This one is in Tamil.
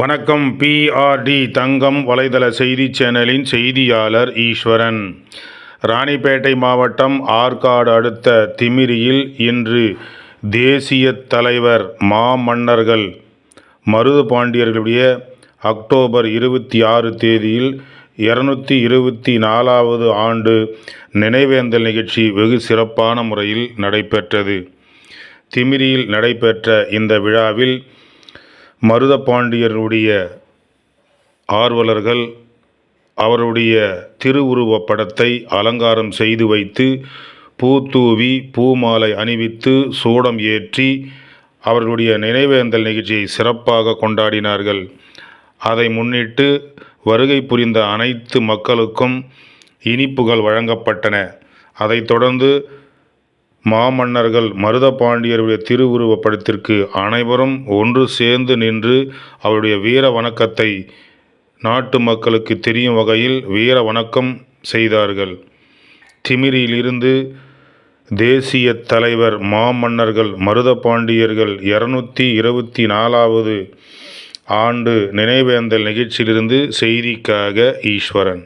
வணக்கம். பிஆர்டி தங்கம் வலைதள செய்தி சேனலின் செய்தியாளர் ஈஸ்வரன். ராணிப்பேட்டை மாவட்டம் ஆற்காடு அடுத்த திமிரியில் இன்று தேசிய தலைவர் மாமன்னர்கள் மருது பாண்டியர்களுடைய அக்டோபர் இருபத்தி ஆறு தேதியில் இருநூத்தி இருபத்தி நாலாவது ஆண்டு நினைவேந்தல் நிகழ்ச்சி வெகு சிறப்பான முறையில் நடைபெற்றது. திமிரியில் நடைபெற்ற இந்த விழாவில் மருத பாண்டியருடைய ஆர்வலர்கள் அவருடைய திருவுருவப் படத்தை அலங்காரம் செய்து வைத்து பூ தூவி பூமாலை அணிவித்து சூடம் ஏற்றி அவர்களுடைய நினைவேந்தல் நிகழ்ச்சியை சிறப்பாக கொண்டாடினார்கள். அதை முன்னிட்டு வருகை புரிந்த அனைத்து மக்களுக்கும் இனிப்புகள் வழங்கப்பட்டன. அதைத் தொடர்ந்து மாமன்னர்கள் மருதபாண்டியருடைய திருவுருவப் படத்திற்கு அனைவரும் ஒன்று சேர்ந்து நின்று அவருடைய வீர வணக்கத்தை நாட்டு மக்களுக்கு தெரியும் வகையில் வீர வணக்கம் செய்தார்கள். திமிரியிலிருந்து தேசிய தலைவர் மாமன்னர்கள் மருத பாண்டியர்கள் இருநூத்தி இருபத்தி நாலாவது ஆண்டு நினைவேந்தல் நிகழ்ச்சியிலிருந்து செய்திக்காக ஈஸ்வரன்.